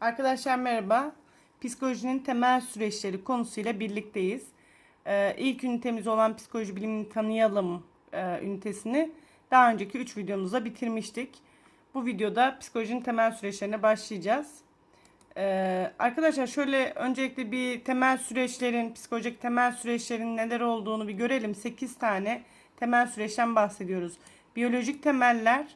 Arkadaşlar merhaba. Psikolojinin temel süreçleri konusuyla birlikteyiz. Ee, ilk ünitemiz olan psikoloji bilimini tanıyalım e, ünitesini daha önceki 3 videomuzda bitirmiştik. Bu videoda psikolojinin temel süreçlerine başlayacağız. Ee, arkadaşlar şöyle öncelikle bir temel süreçlerin, psikolojik temel süreçlerin neler olduğunu bir görelim. 8 tane temel süreçten bahsediyoruz. Biyolojik temeller,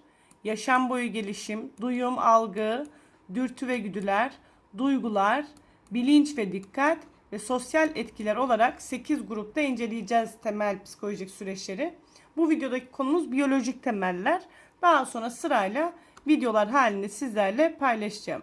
yaşam boyu gelişim, duyum, algı, dürtü ve güdüler, duygular, bilinç ve dikkat ve sosyal etkiler olarak 8 grupta inceleyeceğiz temel psikolojik süreçleri. Bu videodaki konumuz biyolojik temeller. Daha sonra sırayla videolar halinde sizlerle paylaşacağım.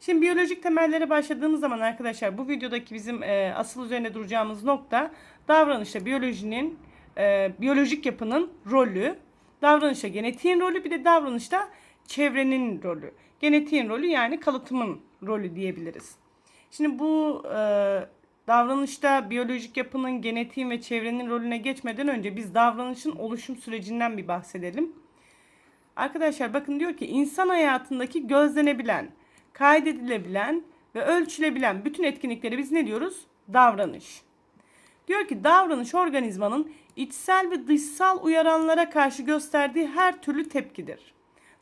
Şimdi biyolojik temellere başladığımız zaman arkadaşlar bu videodaki bizim e, asıl üzerine duracağımız nokta davranışta biyolojinin e, biyolojik yapının rolü, davranışta genetiğin rolü bir de davranışta çevrenin rolü. Genetiğin rolü yani kalıtımın rolü diyebiliriz. Şimdi bu e, davranışta biyolojik yapının, genetiğin ve çevrenin rolüne geçmeden önce biz davranışın oluşum sürecinden bir bahsedelim. Arkadaşlar bakın diyor ki insan hayatındaki gözlenebilen, kaydedilebilen ve ölçülebilen bütün etkinlikleri biz ne diyoruz? Davranış. Diyor ki davranış organizmanın içsel ve dışsal uyaranlara karşı gösterdiği her türlü tepkidir.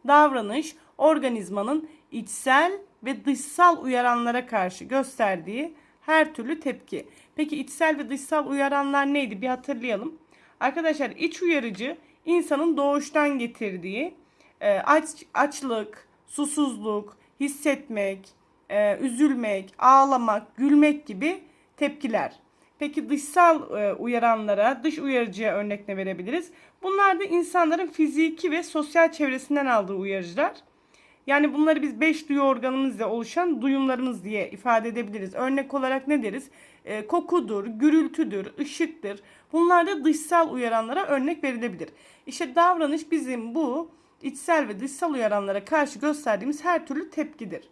Davranış organizmanın içsel ve dışsal uyaranlara karşı gösterdiği her türlü tepki. Peki içsel ve dışsal uyaranlar neydi? Bir hatırlayalım. Arkadaşlar iç uyarıcı insanın doğuştan getirdiği e, aç, açlık, susuzluk, hissetmek, e, üzülmek, ağlamak, gülmek gibi tepkiler. Peki dışsal e, uyaranlara, dış uyarıcıya örnek ne verebiliriz? Bunlar da insanların fiziki ve sosyal çevresinden aldığı uyarıcılar. Yani bunları biz beş duyu organımızla oluşan duyumlarımız diye ifade edebiliriz. Örnek olarak ne deriz? E, kokudur, gürültüdür, ışıktır. Bunlar da dışsal uyaranlara örnek verilebilir. İşte davranış bizim bu içsel ve dışsal uyaranlara karşı gösterdiğimiz her türlü tepkidir.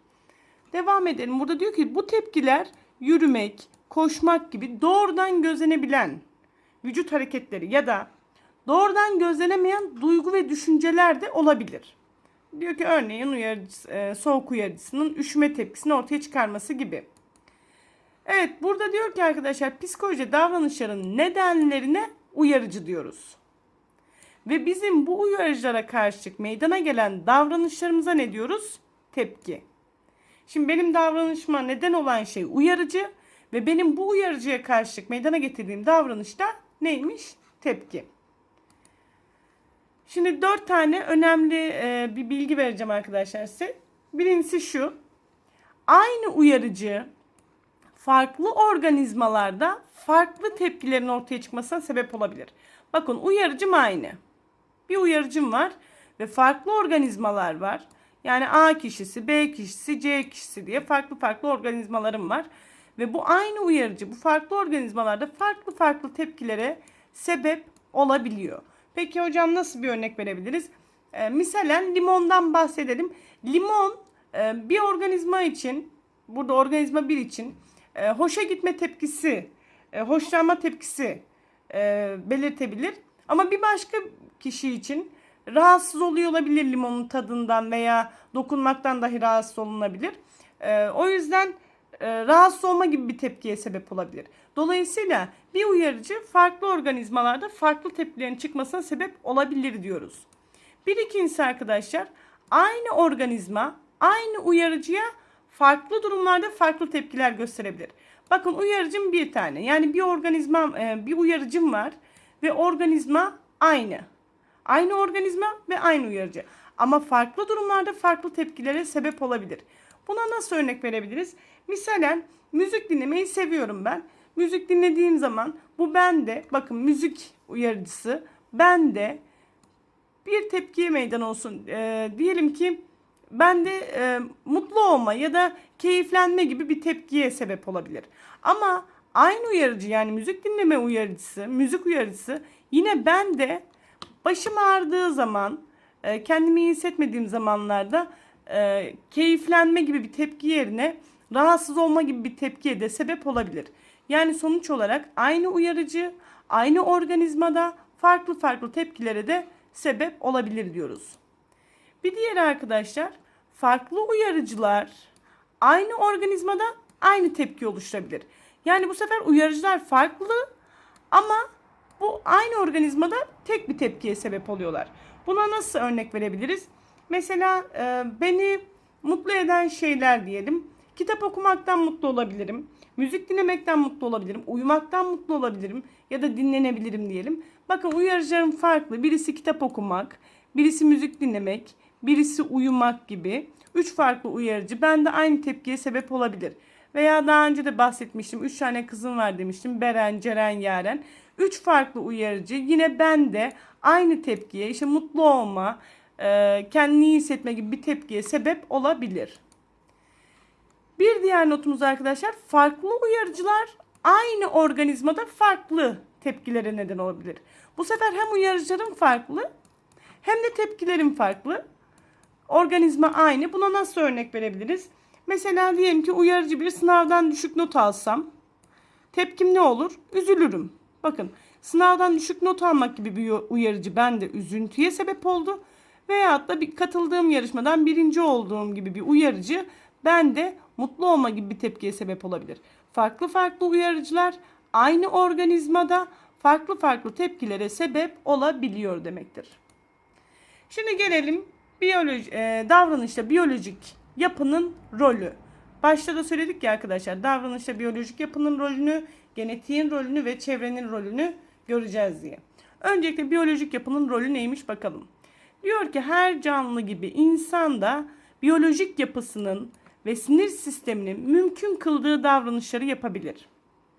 Devam edelim. Burada diyor ki bu tepkiler yürümek, koşmak gibi doğrudan gözlenebilen vücut hareketleri ya da doğrudan gözlenemeyen duygu ve düşünceler de olabilir. Diyor ki örneğin uyarıcı, e, soğuk uyarıcısının üşüme tepkisini ortaya çıkarması gibi. Evet burada diyor ki arkadaşlar psikoloji davranışların nedenlerine uyarıcı diyoruz. Ve bizim bu uyarıcılara karşı meydana gelen davranışlarımıza ne diyoruz? Tepki. Şimdi benim davranışıma neden olan şey uyarıcı ve benim bu uyarıcıya karşılık meydana getirdiğim davranışta neymiş? Tepki. Şimdi dört tane önemli e, bir bilgi vereceğim arkadaşlar size. Birincisi şu. Aynı uyarıcı farklı organizmalarda farklı tepkilerin ortaya çıkmasına sebep olabilir. Bakın uyarıcım aynı. Bir uyarıcım var ve farklı organizmalar var. Yani A kişisi, B kişisi, C kişisi diye farklı farklı organizmalarım var. Ve bu aynı uyarıcı bu farklı organizmalarda farklı farklı tepkilere sebep olabiliyor. Peki hocam nasıl bir örnek verebiliriz? Ee, misalen limondan bahsedelim. Limon e, bir organizma için, burada organizma bir için e, hoşa gitme tepkisi, e, hoşlanma tepkisi e, belirtebilir. Ama bir başka kişi için rahatsız oluyor olabilir limonun tadından veya dokunmaktan dahi rahatsız olunabilir. E, o yüzden e, rahatsız olma gibi bir tepkiye sebep olabilir. Dolayısıyla bir uyarıcı farklı organizmalarda farklı tepkilerin çıkmasına sebep olabilir diyoruz. Bir ikincisi arkadaşlar aynı organizma aynı uyarıcıya farklı durumlarda farklı tepkiler gösterebilir. Bakın uyarıcım bir tane. Yani bir organizma e, bir uyarıcım var ve organizma aynı. Aynı organizma ve aynı uyarıcı. Ama farklı durumlarda farklı tepkilere sebep olabilir. Buna nasıl örnek verebiliriz? Misalen müzik dinlemeyi seviyorum ben. Müzik dinlediğim zaman bu bende bakın müzik uyarıcısı bende bir tepkiye meydan olsun. E, diyelim ki bende e, mutlu olma ya da keyiflenme gibi bir tepkiye sebep olabilir. Ama aynı uyarıcı yani müzik dinleme uyarıcısı, müzik uyarıcısı yine bende başım ağrıdığı zaman, e, kendimi iyi hissetmediğim zamanlarda e, keyiflenme gibi bir tepki yerine rahatsız olma gibi bir tepkiye de sebep olabilir. Yani sonuç olarak aynı uyarıcı, aynı organizmada farklı farklı tepkilere de sebep olabilir diyoruz. Bir diğeri arkadaşlar farklı uyarıcılar aynı organizmada aynı tepki oluşturabilir. Yani bu sefer uyarıcılar farklı ama bu aynı organizmada tek bir tepkiye sebep oluyorlar. Buna nasıl örnek verebiliriz? Mesela e, beni mutlu eden şeyler diyelim. Kitap okumaktan mutlu olabilirim. Müzik dinlemekten mutlu olabilirim. Uyumaktan mutlu olabilirim. Ya da dinlenebilirim diyelim. Bakın uyarıcılarım farklı. Birisi kitap okumak, birisi müzik dinlemek, birisi uyumak gibi. Üç farklı uyarıcı bende aynı tepkiye sebep olabilir. Veya daha önce de bahsetmiştim. Üç tane kızım var demiştim. Beren, Ceren, Yaren. Üç farklı uyarıcı yine bende aynı tepkiye, işte mutlu olma, e, kendini iyi hissetme gibi bir tepkiye sebep olabilir. Bir diğer notumuz arkadaşlar farklı uyarıcılar aynı organizmada farklı tepkilere neden olabilir. Bu sefer hem uyarıcıların farklı hem de tepkilerin farklı. Organizma aynı. Buna nasıl örnek verebiliriz? Mesela diyelim ki uyarıcı bir sınavdan düşük not alsam tepkim ne olur? Üzülürüm. Bakın sınavdan düşük not almak gibi bir uyarıcı bende üzüntüye sebep oldu. Veyahut da bir katıldığım yarışmadan birinci olduğum gibi bir uyarıcı bende mutlu olma gibi bir tepkiye sebep olabilir. Farklı farklı uyarıcılar aynı organizmada farklı farklı tepkilere sebep olabiliyor demektir. Şimdi gelelim biyoloji, e, davranışta biyolojik yapının rolü. Başta da söyledik ya arkadaşlar davranışta biyolojik yapının rolünü, genetiğin rolünü ve çevrenin rolünü göreceğiz diye. Öncelikle biyolojik yapının rolü neymiş bakalım. Diyor ki her canlı gibi insan da biyolojik yapısının ve sinir sisteminin mümkün kıldığı davranışları yapabilir.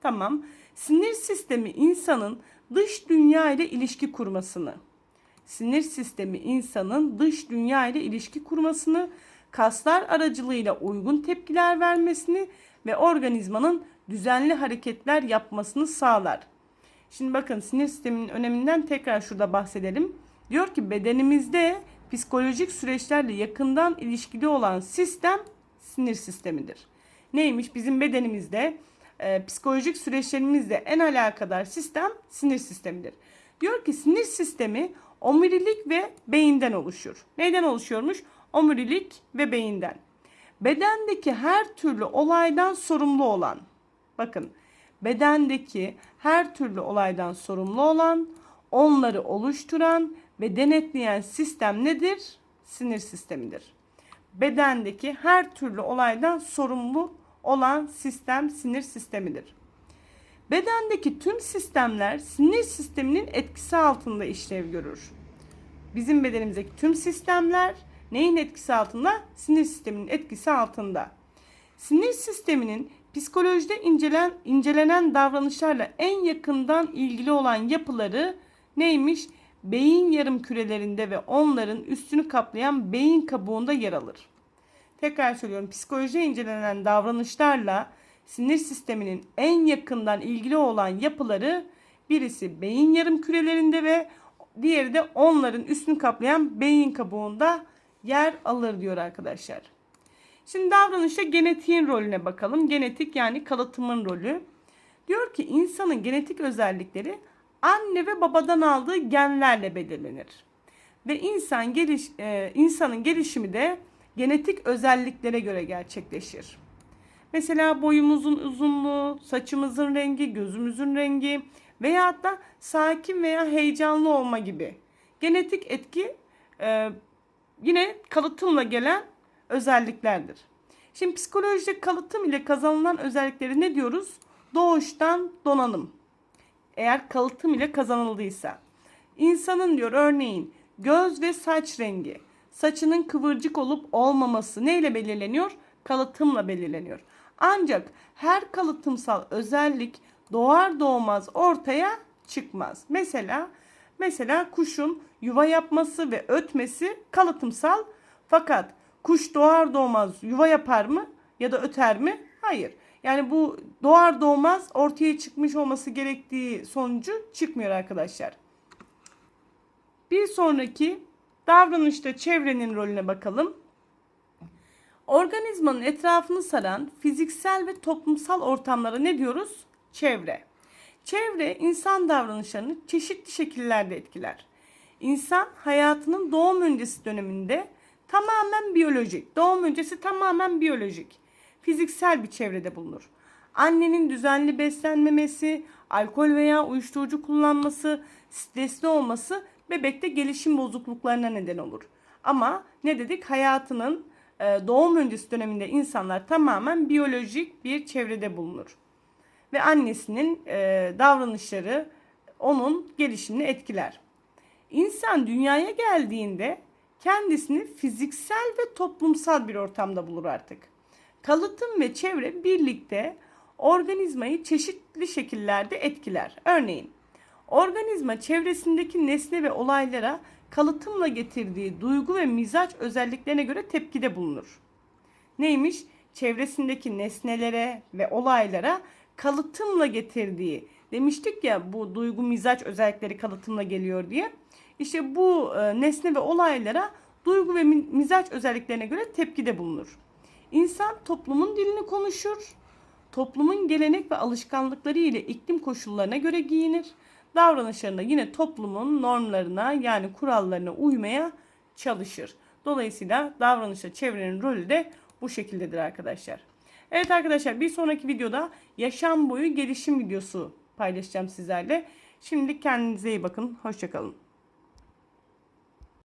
Tamam. Sinir sistemi insanın dış dünya ile ilişki kurmasını, sinir sistemi insanın dış dünya ile ilişki kurmasını, kaslar aracılığıyla uygun tepkiler vermesini ve organizmanın düzenli hareketler yapmasını sağlar. Şimdi bakın sinir sisteminin öneminden tekrar şurada bahsedelim. Diyor ki bedenimizde psikolojik süreçlerle yakından ilişkili olan sistem sinir sistemidir. Neymiş? Bizim bedenimizde e, psikolojik süreçlerimizle en alakadar sistem sinir sistemidir. Diyor ki sinir sistemi omurilik ve beyinden oluşur. Neyden oluşuyormuş? Omurilik ve beyinden. Bedendeki her türlü olaydan sorumlu olan, bakın bedendeki her türlü olaydan sorumlu olan, onları oluşturan ve denetleyen sistem nedir? Sinir sistemidir. Bedendeki her türlü olaydan sorumlu olan sistem sinir sistemidir. Bedendeki tüm sistemler sinir sisteminin etkisi altında işlev görür. Bizim bedenimizdeki tüm sistemler neyin etkisi altında? Sinir sisteminin etkisi altında. Sinir sisteminin psikolojide incelen, incelenen davranışlarla en yakından ilgili olan yapıları neymiş? Beyin yarım kürelerinde ve onların üstünü kaplayan beyin kabuğunda yer alır. Tekrar söylüyorum psikolojide incelenen davranışlarla sinir sisteminin en yakından ilgili olan yapıları birisi beyin yarım kürelerinde ve diğeri de onların üstünü kaplayan beyin kabuğunda yer alır diyor arkadaşlar. Şimdi davranışta genetiğin rolüne bakalım. Genetik yani kalıtımın rolü. Diyor ki insanın genetik özellikleri anne ve babadan aldığı genlerle belirlenir. Ve insan geliş, e, insanın gelişimi de genetik özelliklere göre gerçekleşir. Mesela boyumuzun uzunluğu, saçımızın rengi, gözümüzün rengi veya da sakin veya heyecanlı olma gibi. Genetik etki e, yine kalıtımla gelen özelliklerdir. Şimdi psikolojide kalıtım ile kazanılan özellikleri ne diyoruz? Doğuştan donanım. Eğer kalıtım ile kazanıldıysa. İnsanın diyor örneğin göz ve saç rengi, saçının kıvırcık olup olmaması neyle belirleniyor? Kalıtımla belirleniyor. Ancak her kalıtımsal özellik doğar doğmaz ortaya çıkmaz. Mesela mesela kuşun yuva yapması ve ötmesi kalıtımsal fakat kuş doğar doğmaz yuva yapar mı ya da öter mi? Hayır. Yani bu doğar doğmaz ortaya çıkmış olması gerektiği sonucu çıkmıyor arkadaşlar. Bir sonraki davranışta çevrenin rolüne bakalım. Organizmanın etrafını saran fiziksel ve toplumsal ortamlara ne diyoruz? Çevre. Çevre insan davranışlarını çeşitli şekillerde etkiler. İnsan hayatının doğum öncesi döneminde tamamen biyolojik. Doğum öncesi tamamen biyolojik. Fiziksel bir çevrede bulunur. Annenin düzenli beslenmemesi, alkol veya uyuşturucu kullanması, stresli olması bebekte gelişim bozukluklarına neden olur. Ama ne dedik? Hayatının e, doğum öncesi döneminde insanlar tamamen biyolojik bir çevrede bulunur. Ve annesinin e, davranışları onun gelişimini etkiler. İnsan dünyaya geldiğinde kendisini fiziksel ve toplumsal bir ortamda bulur artık. Kalıtım ve çevre birlikte organizmayı çeşitli şekillerde etkiler. Örneğin organizma çevresindeki nesne ve olaylara kalıtımla getirdiği duygu ve mizaç özelliklerine göre tepkide bulunur. Neymiş? Çevresindeki nesnelere ve olaylara kalıtımla getirdiği demiştik ya bu duygu mizaç özellikleri kalıtımla geliyor diye. İşte bu e, nesne ve olaylara duygu ve mi- mizaç özelliklerine göre tepkide bulunur. İnsan toplumun dilini konuşur. Toplumun gelenek ve alışkanlıkları ile iklim koşullarına göre giyinir. Davranışlarında yine toplumun normlarına yani kurallarına uymaya çalışır. Dolayısıyla davranışta çevrenin rolü de bu şekildedir arkadaşlar. Evet arkadaşlar bir sonraki videoda yaşam boyu gelişim videosu paylaşacağım sizlerle. Şimdilik kendinize iyi bakın. Hoşçakalın.